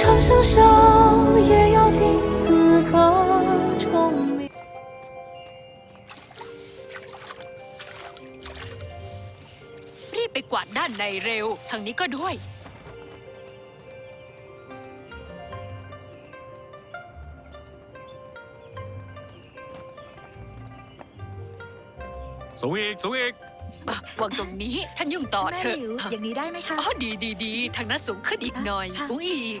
长相守，也要听此刻钟鸣。 รีบไปกวาดด้านในเร็ว ทางนี้ก็ด้วย สูงอีก สูงอีก มาวางตรงนี้ ท่านยุ่งต่อ แม่ เถอะ หลิวอย่างนี้ได้ไหมคะ อ๋อดีดีดีทางนั้นสูงขึ้นอีกหน่อย ค่ะ สูงอีก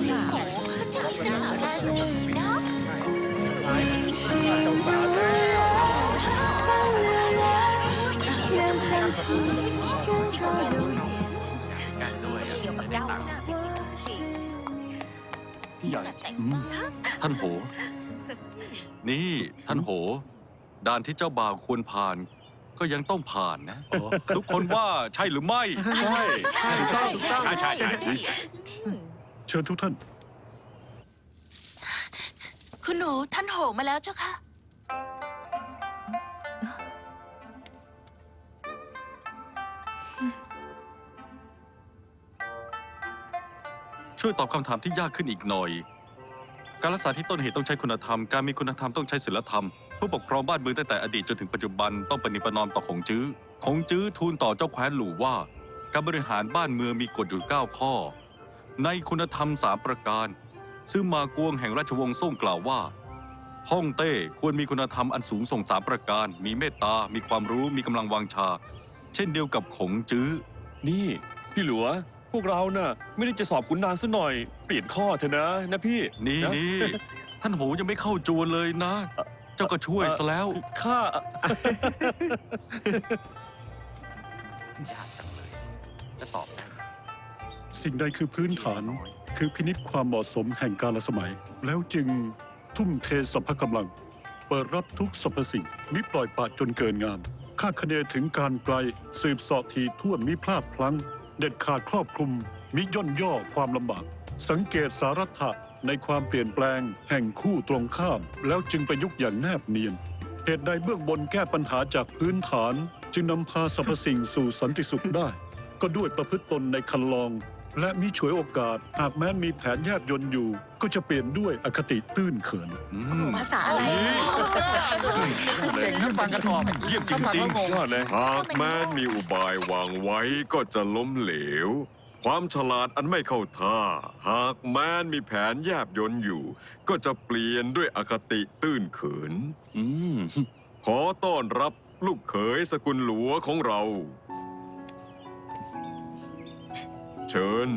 กันด้วยเกี่ยวกัห้นี่ใหญ่ท่านโห นี่ท่านโห ด่านที่เจ้าบ่าวควรผ่าน ก็ยังต้องผ่านนะ ทุกคนว่าใช่หรือไม่ใช่ถูกต้องถูต้งใช่ใช่เชิญทุกท่าน คุณหนูท่านโหมาแล้วเจ้าค่ะ ช่วยตอบคำถามที่ยากขึ้นอีกหน่อย การรักษาที่ต้นเหตุต้องใช้คุณธรรม การมีคุณธรรมต้องใช้ศีลธรรม ผู้ปกครองบ้านเมืองตั้งแต่อดีตจนถึงปัจจุบันต้องปฏิประนอมต่อของจื้อ ของจื้อทูลต่อเจ้าแคว้นหลู่ว่า การบริหารบ้านเมืองมีกฎอยู่ 9 ข้อ ในคุณธรรมสามประการ ซึ่งมากวงแห่งราชวงศ์ซ่งกล่าวว่าฮ่องเต้ควรมีคุณธรรมอันสูงส่งสามประการ มีเมตตา มีความรู้ มีกำลังวางชา เช่นเดียวกับขงจื้อ นี่ พี่หลัว พวกเราน่ะ ไม่ได้จะสอบขุนนางซะหน่อย เปลี่ยนข้อเถอะนะนะพี่นี่ะ นี่ ท่านโหยังไม่เข้าจวนเลยนะ เจ้าก็ช่วยซะแล้วคือข้าจะตอบสิ่งใดคือพื้นฐาน คือพินิจความเหมาะสมแห่งกาลสมัย แล้วจึงทุ่มเทสรรพกำลัง เปิดรับทุกสรรพสิ่งมิปล่อยปละจนเกินงามคาดคะเนถึงการไกล สืบเสอบทีท่วนมิพลาดพลั้ง เด็ดขาดครอบคลุม มิย่นย่อความลำบาก สังเกตสารัตะในความเปลี่ยนแปลง แห่งคู่ตรงข้าม แล้วจึงประยุกต์อย่างแนบเนียน เหตุใดเบื้องบนแก้ปัญหาจากพื้นฐาน จึงนำพาสรรพสิ่งสู่สันติสุขได้ ก็ด้วยประพฤติตนในคันลอง และมิฉวยโอกาส หากแม้นมีแผนแยบยนต์อยู่ ก็จะเปลี่ยนด้วยอคติตื้นเขินอืมภาษาอะไรเก่งนะฟังกันออกเยี่ยมจริงยอดเลย หากแม้นมีอุบายวางไว้ก็จะล้มเหลว ความฉลาดอันไม่เข้าท่า หากแม้นมีแผนแยบยนต์อยู่ ก็จะเปลี่ยนด้วยอคติตื้นเขิน อืม ขอต้อนรับลูกเขยสกุลหลัวของเรา เชิญ